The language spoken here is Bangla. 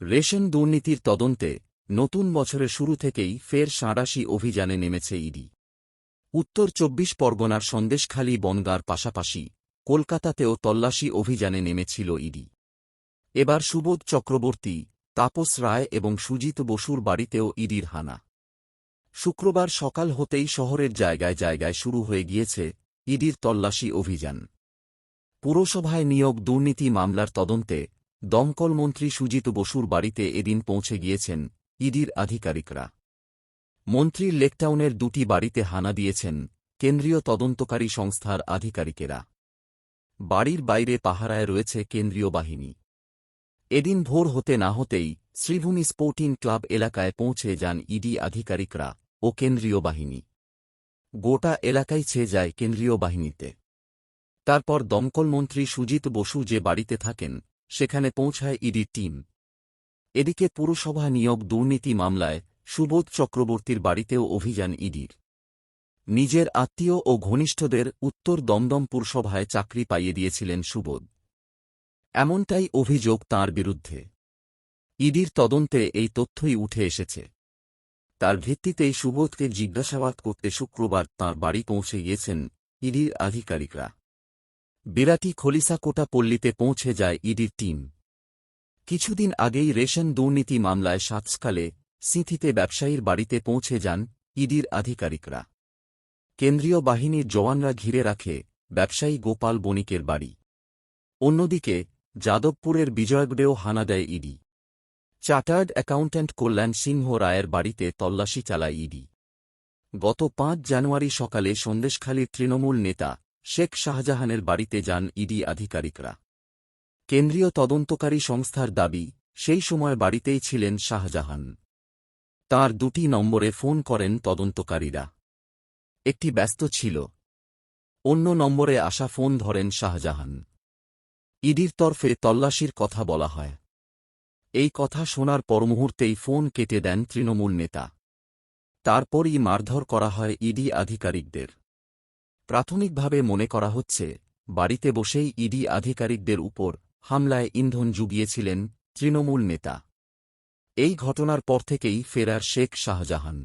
রেশন দুর্নীতির তদন্তে নতুন বছরের শুরু থেকেই ফের সাঁড়াশি অভিযানে নেমেছে ইডি। উত্তর চব্বিশ পরগনার সন্দেশখালী বনগাঁর পাশাপাশি কলকাতাতেও তল্লাশি অভিযানে নেমেছিল ইডি। এবার সুবোধ চক্রবর্তী, তাপস রায় এবং সুজিত বসুর বাড়িতেও ইডির হানা। শুক্রবার সকাল হতেই শহরের জায়গায় জায়গায় শুরু হয়ে গিয়েছে ইডির তল্লাশি অভিযান। পুরসভায় নিয়োগ দুর্নীতি মামলার তদন্তে দমকল মন্ত্রী সুজিত বসুর বাড়িতে এদিন পৌঁছে গিয়েছেন ইডির আধিকারিকরা। মন্ত্রীর লেকটাউনের দুটি বাড়িতে হানা দিয়েছেন কেন্দ্রীয় তদন্তকারী সংস্থার আধিকারিকেরা। বাড়ির বাইরে পাহারায় রয়েছে কেন্দ্রীয় বাহিনী। এদিন ভোর হতে না হতেই শ্রীভূমি স্পোর্টিং ক্লাব এলাকায় পৌঁছে যান ইডি আধিকারিকরা ও কেন্দ্রীয় বাহিনী। গোটা এলাকায় ছেয়ে যায় কেন্দ্রীয় বাহিনীতে। তারপর দমকলমন্ত্রী সুজিত বসু যে বাড়িতে থাকেন সেখানে পৌঁছায় ইডির টিম। এদিকে পুরসভা নিয়োগ দুর্নীতি মামলায় সুবোধ চক্রবর্তীর বাড়িতেও অভিযান ইডির। নিজের আত্মীয় ও ঘনিষ্ঠদের উত্তর দমদম পুরসভায় চাকরি পাইয়ে দিয়েছিলেন সুবোধ। এমনটাই অভিযোগ তার বিরুদ্ধে। ইডির তদন্তে এই তথ্যই উঠে এসেছে। তার ভিত্তিতেই সুবোধকে জিজ্ঞাসাবাদ করতে শুক্রবার তাঁর বাড়ি পৌঁছে গিয়েছেন ইডির আধিকারিকরা। বিরাটি খলিসাকোটা পল্লীতে পৌঁছে যায় ইডির টিম। কিছুদিন আগেই রেশন দুর্নীতি মামলায় সাতসকালে সিঁথিতে ব্যবসায়ীর বাড়িতে পৌঁছে যান ইডির আধিকারিকরা। কেন্দ্রীয় বাহিনীর জওয়ানরা ঘিরে রাখে ব্যবসায়ী গোপাল বণিকের বাড়ি। অন্যদিকে যাদবপুরের বিজয়গড়েও হানা দেয় ED. Chartered accountant Kalyan Singha রায়ের বাড়িতে তল্লাশি চালায় ইডি। গত পাঁচ জানুয়ারি সকালে সন্দেশখালীর তৃণমূল নেতা শেখ শাহজাহানের বাড়িতে যান ইডি আধিকারিকরা। কেন্দ্রীয় তদন্তকারী সংস্থার দাবি, সেই সময় বাড়িতেই ছিলেন শাহজাহান। তার দুটি নম্বরে ফোন করেন তদন্তকারীরা। একটি ব্যস্ত ছিল। অন্য নম্বরে আসা ফোন ধরেন শাহজাহান। ইডির তরফে তল্লাশির কথা বলা হয়। এই কথা শোনার পর মুহূর্তেই ফোন কেটে দেন তৃণমূল নেতা। তারপরই মারধর করা হয় ইডি আধিকারিকদের। প্রাথমিকভাবে মনে করা হচ্ছে, বাড়িতে বসেই ইডি আধিকারিকদের উপর হামলায় ইন্ধন জুগিয়েছিলেন তৃণমূল নেতা। এই ঘটনার পর থেকেই ফেরার শেখ শাহজাহান।